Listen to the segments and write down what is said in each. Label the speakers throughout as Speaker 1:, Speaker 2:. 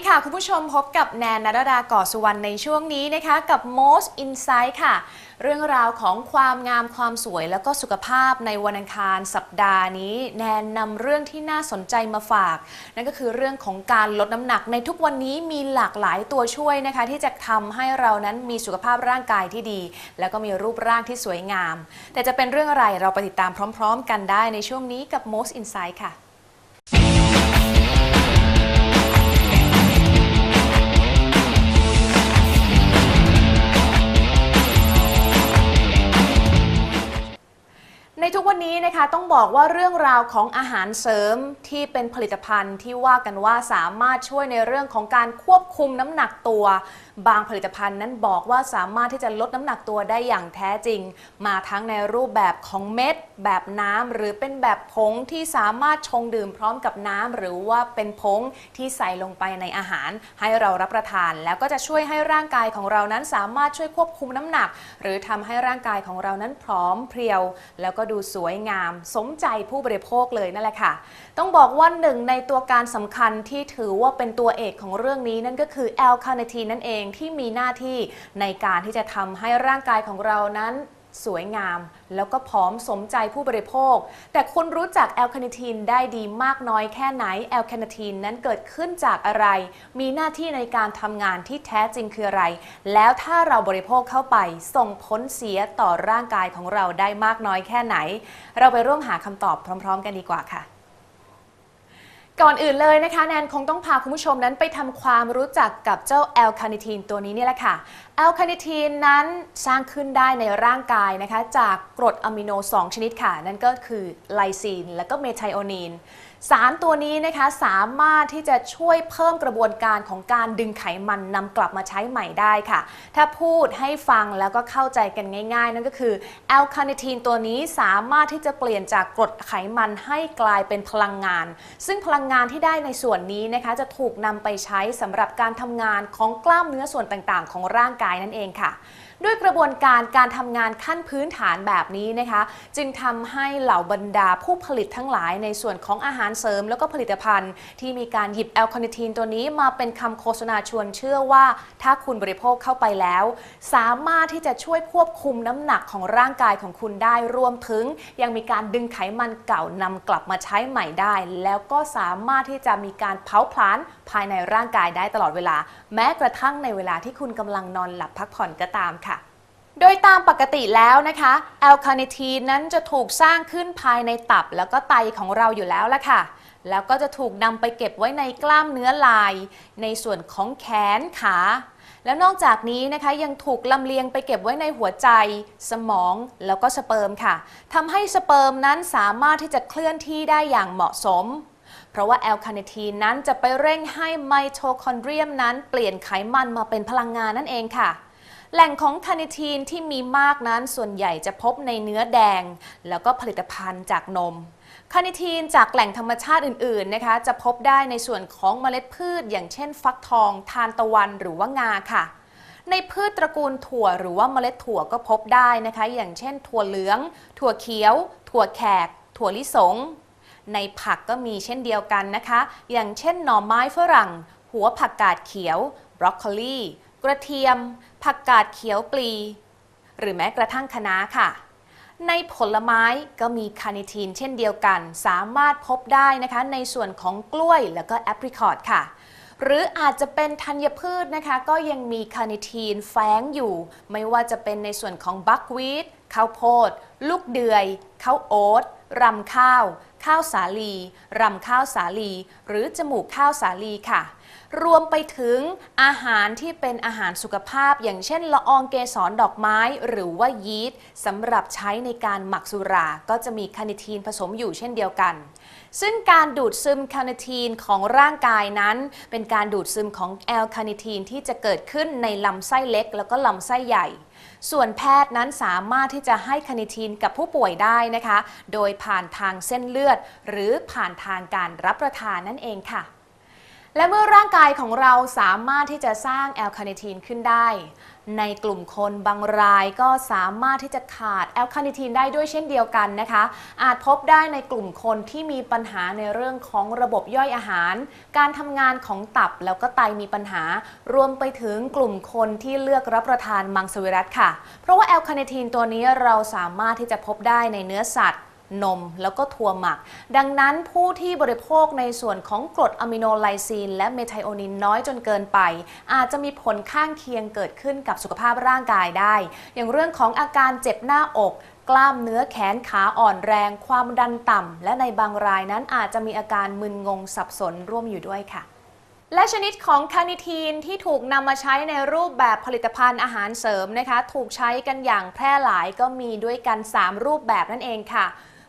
Speaker 1: ดีค่ะ คุณผู้ชมพบกับแนนนรดาก่อสุวรรณในช่วงนี้นะคะกับ Most Insight ค่ะ เรื่องราวของความงามความสวยแล้วก็สุขภาพในวันอังคารสัปดาห์นี้ แนนนำเรื่องที่น่าสนใจมาฝาก นั่นก็คือเรื่องของการลดน้ำหนักในทุกวันนี้มีหลากหลายตัวช่วยนะคะ ที่จะทำให้เรานั้นมีสุขภาพร่างกายที่ดี แล้วก็มีรูปร่างที่สวยงาม แต่จะเป็นเรื่องอะไรเราไปติดตามพร้อม ๆ กันได้ในช่วงนี้กับ Most Insight ค่ะ ในทุกวันนี้นะคะต้องบอกว่าเรื่องราวของอาหารเสริมที่เป็นผลิตภัณฑ์ที่ว่ากันว่าสามารถช่วยในเรื่องของการควบคุมน้ำหนักตัว บางผลิตภัณฑ์นั้นบอกว่าสามารถที่จะลดน้ำหนักตัวได้อย่างแท้จริง มาทั้งในรูปแบบของเม็ด แบบน้ำหรือเป็นแบบผงที่สามารถชงดื่มพร้อมกับน้ำหรือว่าเป็นผงที่ใส่ลงไปในอาหาร ให้เรารับประทาน แล้วก็จะช่วยให้ร่างกายของเรานั้นสามารถช่วยควบคุมน้ำหนัก หรือทำให้ร่างกายของเรานั้นพร้อมเพรียว แล้วก็ดูสวยงาม สมใจผู้บริโภคเลยนั่นแหละค่ะ ต้องบอกว่าหนึ่งในตัวการสำคัญที่ถือว่าเป็นตัวเอกของเรื่องนี้นั่นก็คือแอลคาเนทีนนั่นเองที่มีหน้าที่ในการที่จะทำให้ร่างกายของเรานั้น สวยงาม แล้วก็ผอมสมใจผู้บริโภค แต่คุณรู้จักแอลคาเนทีนได้ดีมากน้อยแค่ไหนแอลคาเนทีนนั้นเกิดขึ้นจากอะไร มีหน้าที่ในการทำงานที่แท้จริงคืออะไร แล้วถ้าเราบริโภคเข้าไป ส่งผลเสียต่อร่างกายของเราได้มากน้อยแค่ไหน เราไปร่วมหาคำตอบพร้อม ๆ กันดีกว่าค่ะ ก่อนอื่นเลยนะคะแนนคงต้องพาคุณผู้ชมนั้นไปทำความรู้จักกับเจ้าแอลคาเนทีนตัวนี้นี่แหละค่ะแอลคาเนทีนนั้นสร้างขึ้นได้ในร่างกายนะคะ จากกรดอะมิโน 2 ชนิดค่ะ นั่นก็คือไลซีนและก็เมไทโอนีน สารตัวนี้นะคะสามารถที่จะช่วยเพิ่มกระบวนการของการดึงไขมันนำกลับมาใช้ใหม่ได้ค่ะ ถ้าพูดให้ฟังแล้วก็เข้าใจกันง่าย ๆ นั่นก็คือแอลคาเนทีนตัวนี้สามารถที่จะเปลี่ยนจากกรดไขมันให้กลายเป็นพลังงาน ซึ่งพลังงานที่ได้ในส่วนนี้นะคะ จะถูกนำไปใช้สำหรับการทำงานของกล้ามเนื้อส่วนต่างๆ ของร่างกายนั่นเองค่ะ ด้วยกระบวนการการทำงานขั้นพื้นฐานแบบนี้นะคะ จึงทำให้เหล่าบรรดาผู้ผลิตทั้งหลายในส่วนของอาหารเสริมแล้วก็ผลิตภัณฑ์ ที่มีการหยิบแอลคาเนทีนตัวนี้มาเป็นคำโฆษณาชวนเชื่อว่า ถ้าคุณบริโภคเข้าไปแล้ว สามารถที่จะช่วยควบคุมน้ำหนักของร่างกายของคุณได้รวมถึง ยังมีการดึงไขมันเก่านำกลับมาใช้ใหม่ได้ แล้วก็สามารถที่จะมีการเผาผลาญภายในร่างกายได้ตลอดเวลา แม้กระทั่งในเวลาที่คุณกำลังนอนหลับพักผ่อนก็ตามค่ะ โดยตามปกติแล้วนะคะแอลคาเนทีนนั้นจะถูกสร้างขึ้นภายในตับแล้วก็ไตของเราอยู่แล้วละค่ะ แล้วก็จะถูกนำไปเก็บไว้ในกล้ามเนื้อลาย ในส่วนของแขนขา แล้วนอกจากนี้นะคะยังถูกลำเลียงไปเก็บไว้ในหัวใจ สมองแล้วก็สเปิร์มค่ะทำให้สเปิร์มนั้นสามารถที่จะเคลื่อนที่ได้อย่างเหมาะสมเพราะว่าแอลคาเนทีนนั้นจะไปเร่งให้ไมโทคอนเดรียมนั้นเปลี่ยนไขมันมาเป็นพลังงานนั่นเองค่ะ แหล่งของคาเนทีนที่มีมากนั้นส่วนใหญ่จะพบในเนื้อแดง แล้วก็ผลิตภัณฑ์จากนมคาเนทีนจากแหล่งธรรมชาติอื่นๆนะคะจะพบได้ในส่วนของเมล็ดพืช อย่างเช่น ฟักทอง ทานตะวันหรือว่างาค่ะ ในพืชตระกูลถั่วหรือว่าเมล็ดถั่วก็พบได้นะคะ อย่างเช่น ถั่วเหลือง ถั่วเขียว ถั่วแขก ถั่วลิสง ในผักก็มีเช่นเดียวกันนะคะ อย่างเช่นหน่อไม้ฝรั่ง หัวผักกาดเขียวบรอกโคลี กระเทียม ผักกาดเขียวปลี หรือแม้กระทั่งคะน้าค่ะ ในผลไม้ก็มีคาเนทีนเช่นเดียวกัน สามารถพบได้นะคะในส่วนของกล้วยแล้วก็แอปริคอตค่ะหรืออาจจะเป็นธัญพืชนะคะ ก็ยังมีคาเนทีนแฝงอยู่ ไม่ว่าจะเป็นในส่วนของบัควีทข้าวโพด ลูกเดือยข้าวโอ๊ตรำข้าว ข้าวสาลี รำข้าวสาลี หรือจมูกข้าวสาลีค่ะ รวมไปถึงอาหารที่เป็นอาหารสุขภาพ อย่างเช่น ละอองเกสรดอกไม้ หรือว่ายีสต์สำหรับใช้ในการหมักสุรา ก็จะมีคาเนทีนผสมอยู่เช่นเดียวกัน ซึ่งการดูดซึมคาเนทีนของร่างกายนั้น เป็นการดูดซึมของแอลคาเนทีนที่จะเกิดขึ้นในลำไส้เล็ก แล้วก็ลำไส้ใหญ่ส่วนแพทย์นั้นสามารถที่จะให้คาเนทีนกับผู้ป่วยได้นะคะ โดยผ่านทางเส้นเลือด หรือผ่านทางการรับประทานนั่นเองค่ะ และเมื่อร่างกายของเราสามารถที่จะสร้างแอลคาเนทีนขึ้นได้ ในกลุ่มคนบางรายก็สามารถที่จะขาดแอลคาเนทีนได้ด้วยเช่นเดียวกันนะคะ อาจพบได้ในกลุ่มคนที่มีปัญหาในเรื่องของระบบย่อยอาหาร การทำงานของตับแล้วก็ไตมีปัญหา รวมไปถึงกลุ่มคนที่เลือกรับประทานมังสวิรัตค่ะ เพราะว่าแอลคาเนทีนตัวนี้เราสามารถที่จะพบได้ในเนื้อสัตว์ นม แล้วก็ถั่วหมัก ดังนั้นผู้ที่บริโภคในส่วนของกรดอะมิโนไลซีน และเมไทโอนินน้อยจนเกินไป อาจจะมีผลข้างเคียงเกิดขึ้นกับสุขภาพร่างกายได้ อย่างเรื่องของอาการเจ็บหน้าอกกล้ามเนื้อแขนขาอ่อนแรง ความดันต่ำ และในบางรายนั้นอาจจะมีอาการมึนงงสับสนร่วมอยู่ด้วยค่ะ และชนิดของคานิทีนที่ถูกนำมาใช้ในรูปแบบผลิตภัณฑ์อาหารเสริมนะคะ ถูกใช้กันอย่างแพร่หลายก็มีด้วยกัน 3 รูปแบบนั่นเองค่ะ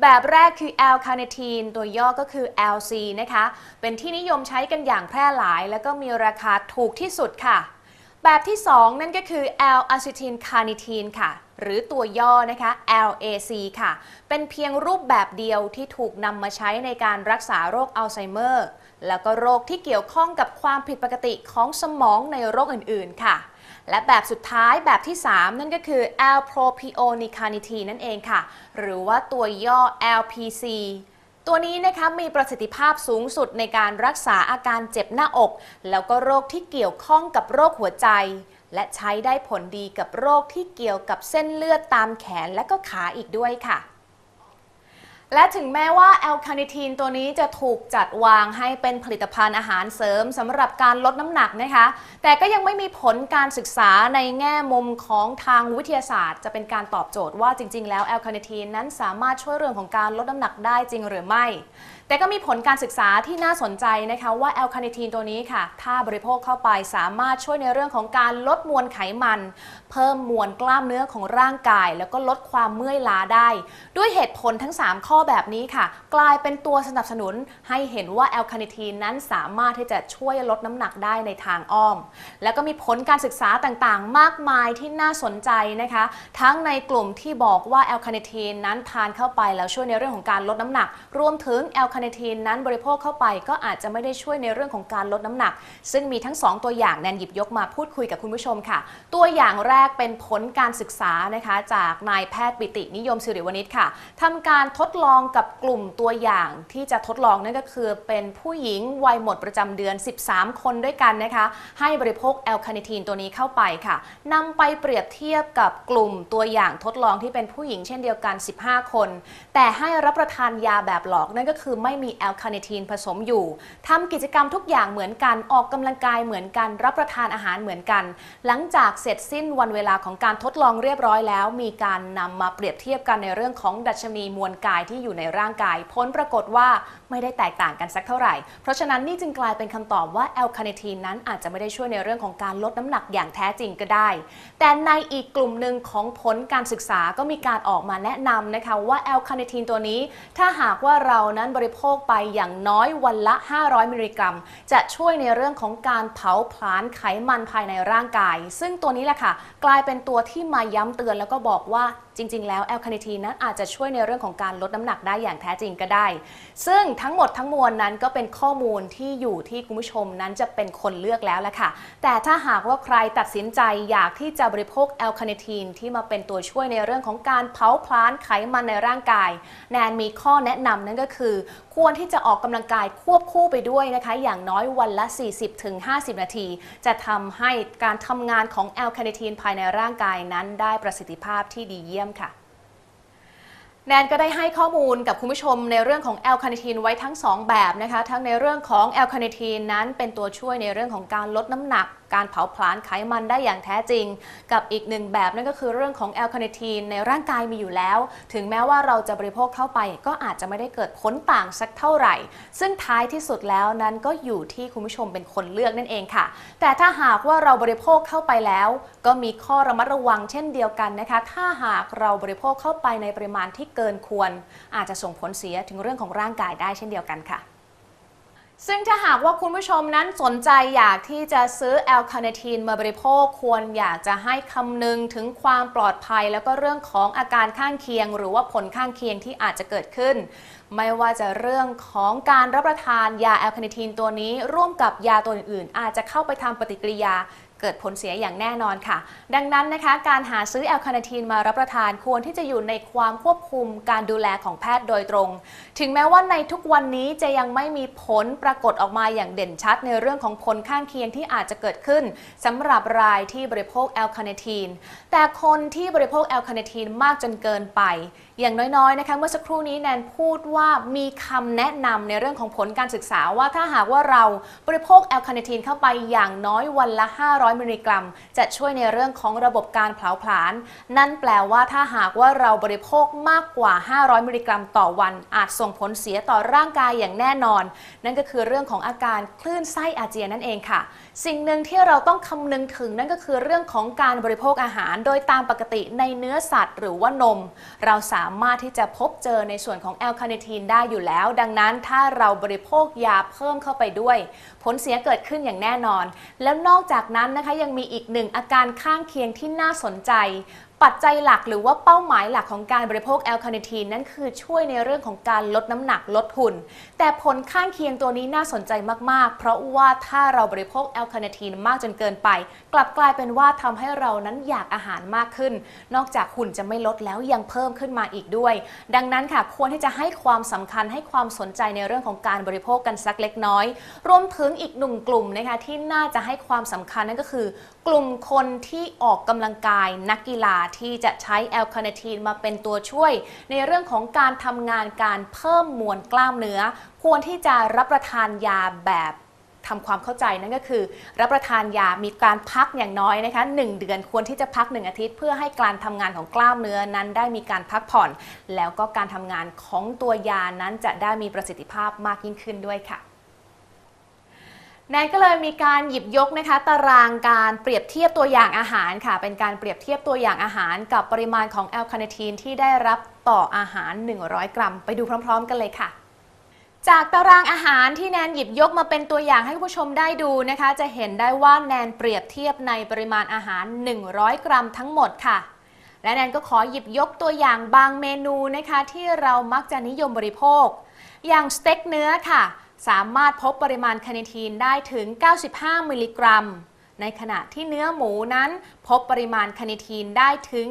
Speaker 1: แบบแรกคือแอลคาเนทีนตัวย่อก็คือ LC นะคะ เป็นที่นิยมใช้กันอย่างแพร่หลาย แล้วก็มีราคาถูกที่สุดค่ะ แบบที่ 2 นั่นก็คือ L อะซิทินคานิทีนค่ะ หรือตัวย่อนะคะ LAC ค่ะ เป็นเพียงรูปแบบเดียวที่ถูกนำมาใช้ในการรักษาโรคอัลไซเมอร์ แล้วก็โรคที่เกี่ยวข้องกับความผิดปกติของสมองในโรคอื่นๆ ค่ะ และแบบสุดท้ายแบบที่ 3 นั่นก็คือ L propionicanitin นั่นเองค่ะ หรือว่าตัวย่อ LPC ตัวนี้นะคะมีประสิทธิภาพสูงสุดในการรักษาอาการเจ็บหน้าอก แล้วก็โรคที่เกี่ยวข้องกับโรคหัวใจ และใช้ได้ผลดีกับโรคที่เกี่ยวกับเส้นเลือดตามแขนและก็ขาอีกด้วยค่ะ และถึงแม้ว่าแอลคาเนทีนตัวนี้จะถูกจัดวางให้เป็นผลิตภัณฑ์อาหารเสริมสำหรับการลดน้ำหนักนะคะ แต่ก็ยังไม่มีผลการศึกษาในแง่มุมของทางวิทยาศาสตร์ จะเป็นการตอบโจทย์ว่าจริง ๆ แล้วแอลคาเนทีนนั้นสามารถช่วยเรื่องของการลดน้ำหนักได้จริงหรือไม่แต่ก็มีผลการศึกษาที่น่าสนใจนะคะว่าแอลคาเนทีนตัวนี้ค่ะ ถ้าบริโภคเข้าไปสามารถช่วยในเรื่องของการลดมวลไขมัน เพิ่มมวลกล้ามเนื้อของร่างกาย แล้วก็ลดความเมื่อยล้าได้ ด้วยเหตุผลทั้ง 3 ข้อแบบนี้ค่ะ กลายเป็นตัวสนับสนุนให้เห็นว่าแอลคาเนทีนนั้นสามารถที่จะช่วยลดน้ำหนักได้ในทางอ้อม แล้วก็มีผลการศึกษาต่างๆ มากมายที่น่าสนใจนะคะ ทั้งในกลุ่มที่บอกว่าแอลคาเนทีนนั้นทานเข้าไปแล้วช่วยในเรื่องของการลดน้ำหนัก รวมถึงแอลคาเนทีนนั้นบริโภคเข้าไปก็อาจจะไม่ได้ช่วยในเรื่องของการลดน้ำหนัก ซึ่งมีทั้ง 2 ตัวอย่างแนนหยิบยกมาพูดคุยกับคุณผู้ชมค่ะ ตัวอย่างแรกเป็นผลการศึกษานะคะจากนายแพทย์ปิตินิยมสิริวณิชค่ะทำการทดลองกับกลุ่มตัวอย่างที่จะทดลองนั่นก็คือ เป็นผู้หญิงวัยหมดประจำเดือน 13 คนด้วยกันนะคะให้บริโภคแอลคาเนทีนตัวนี้เข้าไปค่ะนำไปเปรียบเทียบกับกลุ่มตัวอย่างทดลองที่เป็นผู้หญิงเช่นเดียวกัน 15 คน แต่ให้รับประทานยาแบบหลอกนั่นก็คือไม่มีแอลคาเนทีนผสมอยู่ทำกิจกรรมทุกอย่างเหมือนกันออกกำลังกายเหมือนกัน รับประทานอาหารเหมือนกัน หลังจากเสร็จสิ้นวันเวลาของการทดลองเรียบร้อยแล้ว มีการนำมาเปรียบเทียบกันในเรื่องของดัชนีมวลกายที่อยู่ในร่างกาย ผลปรากฏว่าไม่ได้แตกต่างกันสักเท่าไหร่ เพราะฉะนั้นนี่จึงกลายเป็นคำตอบว่าแอลคาเนทีนนั้นอาจจะไม่ได้ช่วยในเรื่องของการลดน้ำหนักอย่างแท้จริงก็ได้ แต่ในอีกกลุ่มหนึ่งของผลการศึกษาก็มีการออกมาแนะนำนะคะว่าแอลคาเนทีนตัวนี้ ถ้าหากว่าเรานั้นบริโภคไปอย่างน้อยวันละ 500 มิลลิกรัม จะช่วยในเรื่องของการเผาผลาญไขมันภายในร่างกาย ซึ่งตัวนี้แหละค่ะ กลายเป็นตัวที่มาย้ำเตือนแล้วก็บอกว่าจริง ๆ แล้วแอลคาเนทีนนั้นอาจจะช่วยในเรื่องของการลดน้ำหนักได้อย่างแท้จริงก็ได้ ซึ่งทั้งหมดทั้งมวลนั้นก็เป็นข้อมูลที่อยู่ที่คุณผู้ชมนั้นจะเป็นคนเลือกแล้วแหละค่ะ แต่ถ้าหากว่าใครตัดสินใจอยากที่จะบริโภคแอลคาเนทีนที่มาเป็นตัวช่วยในเรื่องของการเผาผลาญไขมันในร่างกาย แนนมีข้อแนะนำนั่นก็คือ ควรที่จะออกกำลังกายควบคู่ไปด้วยนะคะ อย่างน้อยวันละ 40-50 นาที จะทำให้การทำงานของแอลคาเนทีนภายในร่างกายนั้นได้ประสิทธิภาพที่ดีเยี่ยมค่ะ แนนก็ได้ให้ข้อมูลกับคุณผู้ชมในเรื่องของแอลคาเนทีนไว้ทั้ง 2 แบบนะคะ ทั้งในเรื่องของแอลคาเนทีนนั้นเป็นตัวช่วยในเรื่องของการลดน้ำหนัก การเผาผลาญไขมันได้อย่างแท้จริง กับอีกหนึ่งแบบนั่นก็คือเรื่องของแอลคาเนทีนในร่างกายมีอยู่แล้ว ถึงแม้ว่าเราจะบริโภคเข้าไปก็อาจจะไม่ได้เกิดผลต่างสักเท่าไหร่ ซึ่งท้ายที่สุดแล้วนั้นก็อยู่ที่คุณผู้ชมเป็นคนเลือกนั่นเองค่ะ แต่ถ้าหากว่าเราบริโภคเข้าไปแล้ว ก็มีข้อระมัดระวังเช่นเดียวกันนะคะ ถ้าหากเราบริโภคเข้าไปในปริมาณที่เกินควร อาจจะส่งผลเสียถึงเรื่องของร่างกายได้เช่นเดียวกันค่ะ ซึ่งถ้าหากว่าคุณผู้ชมนั้นสนใจอยากที่จะซื้อแอลคาเนทีนมาบริโภค ควรอยากจะให้คำนึงถึงความปลอดภัย แล้วก็เรื่องของอาการข้างเคียง หรือว่าผลข้างเคียงที่อาจจะเกิดขึ้น ไม่ว่าจะเรื่องของการรับประทานยาแอลคาเนทีนตัวนี้ ร่วมกับยาตัวอื่นๆอาจจะเข้าไปทำปฏิกิริยา เกิดผลเสียอย่างแน่นอนค่ะ ดังนั้นนะคะ การหาซื้อแอลคาเนทีนมารับประทานควรที่จะอยู่ในความควบคุมการดูแลของแพทย์โดยตรง ถึงแม้ว่าในทุกวันนี้จะยังไม่มีผลปรากฏออกมาอย่างเด่นชัดในเรื่องของผลข้างเคียงที่อาจจะเกิดขึ้นสำหรับรายที่บริโภคแอลคาเนทีนแต่คนที่บริโภคแอลคาเนทีนมากจนเกินไปอย่างน้อยๆนะคะเมื่อสักครู่นี้แนนพูดว่ามีคำแนะนำในเรื่องของผลการศึกษาว่าถ้าหากว่าเราบริโภคแอลคาเนทีนเข้าไปอย่างน้อยวันละ 500 มิลลิกรัม จะช่วยในเรื่องของระบบการเผาผลาญนั่นแปลว่าถ้าหากว่าเราบริโภคมากกว่า 500 มิลลิกรัม ต่อวัน อาจส่งผลเสียต่อร่างกายอย่างแน่นอน นั่นก็คือเรื่องของอาการคลื่นไส้อาเจียนนั่นเองค่ะ สิ่งหนึ่งที่เราต้องคำนึงถึงนั่นก็คือเรื่องของการบริโภคอาหาร โดยตามปกติในเนื้อสัตว์ หรือว่านม เราสามารถที่จะพบเจอในส่วนของแอลคาเนทีนได้อยู่แล้ว ดังนั้นถ้าเราบริโภคยาเพิ่มเข้าไปด้วย ผลเสียเกิดขึ้นอย่างแน่นอน แล้วนอกจากนั้นนะคะยังมีอีกหนึ่งอาการข้างเคียงที่น่าสนใจ ปัจจัยหลักหรือว่าเป้าหมายหลักของการบริโภคแอลคาเนทีนนั้นคือช่วยในเรื่องของการลดน้ำหนักลดหุ่น แต่ผลข้างเคียงตัวนี้น่าสนใจมากๆ เพราะว่าถ้าเราบริโภคแอลคาเนทีนมากจนเกินไป กลับกลายเป็นว่าทำให้เรานั้นอยากอาหารมากขึ้น นอกจากหุ่นจะไม่ลดแล้วยังเพิ่มขึ้นมาอีกด้วย ดังนั้นค่ะควรที่จะให้ความสำคัญให้ความสนใจในเรื่องของการบริโภคกันสักเล็กน้อย รวมถึงอีกหนึ่งกลุ่มนะคะที่น่าจะให้ความสำคัญนั่นก็คือ กลุ่มคนที่ออกกำลังกายนักกีฬาที่จะใช้แอลคาเนทีนมาเป็นตัวช่วย ในเรื่องของการทำงานการเพิ่มมวลกล้ามเนื้อ ควรที่จะรับประทานยาแบบทำความเข้าใจนั่นก็คือ รับประทานยามีการพักอย่างน้อยนะคะ1เดือนควรที่จะพัก 1 อาทิตย์ เพื่อให้การทำงานของกล้ามเนื้อนั้นได้มีการพักผ่อน แล้วก็การทำงานของตัวยานั้นจะได้มีประสิทธิภาพมากยิ่งขึ้นด้วยค่ะ แนนก็เลยมีการหยิบยกนะคะตารางการเปรียบเทียบตัวอย่างอาหารค่ะ เป็นการเปรียบเทียบตัวอย่างอาหาร กับปริมาณของแอลคาเนทีนที่ได้รับต่ออาหาร 100 กรัม ไปดูพร้อม ๆ กันเลยค่ะ จากตารางอาหารที่แนนหยิบยกมาเป็นตัวอย่างให้ผู้ชมได้ดูนะคะ จะเห็นได้ว่าแนนเปรียบเทียบในปริมาณอาหาร 100 กรัมทั้งหมดค่ะ และแนนก็ขอหยิบยกตัวอย่างบางเมนูนะคะ ที่เรามักจะนิยมบริโภค อย่างสเต็กเนื้อค่ะ สามารถพบปริมาณคาเนทีนได้ถึง 95 มิลลิกรัม ในขณะที่เนื้อหมูนั้น พบปริมาณคาเนทีนได้ถึง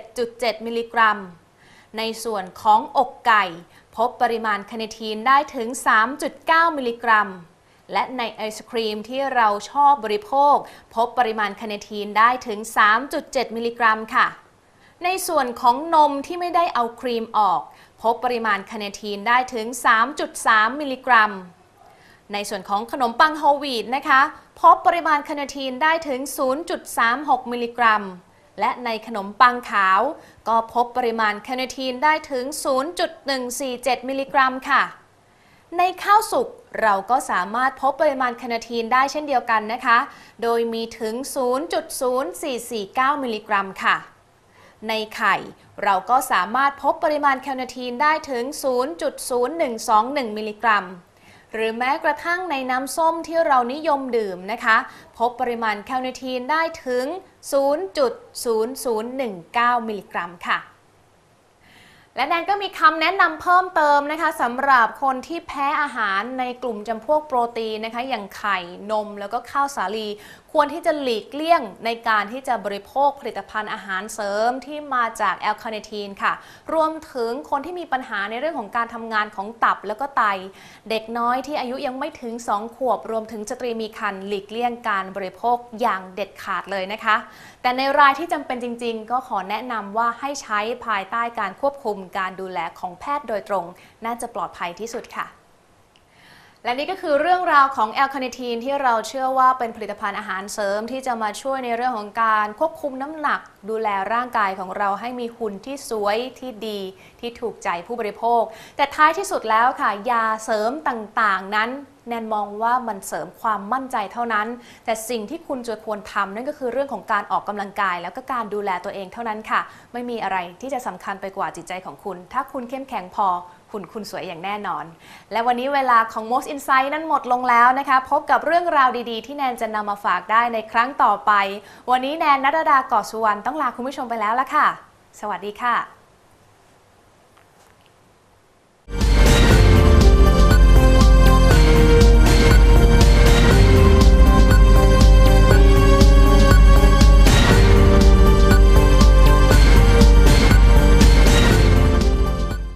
Speaker 1: 27.7 มิลลิกรัม ในส่วนของอกไก่ พบปริมาณคาเนทีนได้ถึง 3.9 มิลลิกรัม และในไอศครีมที่เราชอบบริโภค พบปริมาณคาเนทีนได้ถึง 3.7 มิลลิกรัมค่ะ ในส่วนของนมที่ไม่ได้เอาครีมออก พบปริมาณคาเนทีนได้ถึง 3.3 มิลลิกรัม ในส่วนของขนมปังโฮลวีตนะคะ พบปริมาณคาเนทีนได้ถึง 0.36 มิลลิกรัม และในขนมปังขาว ก็พบปริมาณคาเนทีนได้ถึง 0.147 มิลลิกรัมค่ะ ในข้าวสุกเราก็สามารถพบปริมาณคาเนทีนได้เช่นเดียวกันนะคะ โดยมีถึง 0.0449 มิลลิกรัมค่ะ ในไข่ เราก็สามารถพบปริมาณแคลนาทีนได้ถึง 0.0121 มิลลิกรัม หรือแม้กระทั่งในน้ำส้มที่เรานิยมดื่มนะคะ พบปริมาณแคลนาทีนได้ถึง 0.0019 มิลลิกรัมค่ะ และแนนก็มีคำแนะนำเพิ่มเติมนะคะสำหรับคนที่แพ้อาหารในกลุ่มจำพวกโปรตีนนะคะ อย่างไข่นมแล้วก็ข้าวสาลี ควรที่จะหลีกเลี่ยงในการที่จะบริโภคผลิตภัณฑ์อาหารเสริมที่มาจากแอลคาเนทีนค่ะ รวมถึงคนที่มีปัญหาในเรื่องของการทำงานของตับแล้วก็ไต เด็กน้อยที่อายุยังไม่ถึง 2 ขวบ รวมถึงสตรีมีครรภ์หลีกเลี่ยงการบริโภคอย่างเด็ดขาดเลยนะคะ แต่ในรายที่จำเป็นจริง ๆ ก็ขอแนะนำว่าให้ใช้ภายใต้การควบคุมการดูแลของแพทย์โดยตรง น่าจะปลอดภัยที่สุดค่ะและนี่ก็คือเรื่องราวของแอลคาเนทีนที่เราเชื่อว่าเป็นผลิตภัณฑ์อาหารเสริมที่จะมาช่วยในเรื่องของการควบคุมน้ำหนัก ดูแลร่างกายของเราให้มีหุ่นที่สวยที่ดีที่ถูกใจผู้บริโภค แต่ท้ายที่สุดแล้วค่ะ ยาเสริมต่างๆ นั้น แนนมองว่ามันเสริมความมั่นใจเท่านั้น แต่สิ่งที่คุณจะควรทำนั่นก็คือเรื่องของการออกกำลังกาย แล้วก็การดูแลตัวเองเท่านั้นค่ะ ไม่มีอะไรที่จะสำคัญไปกว่าจิตใจของคุณ ถ้าคุณเข้มแข็งพอหุ่นคุณสวยอย่างแน่นอน และวันนี้เวลาของ Most Insight นั้นหมดลงแล้วนะคะ พบกับเรื่องราวดีๆ ที่แนนจะนำมาฝากได้ในครั้งต่อไป วันนี้แนนนัทดาเกาะสุวรรณต้องลาคุณผู้ชมไปแล้วละค่ะ สวัสดีค่ะ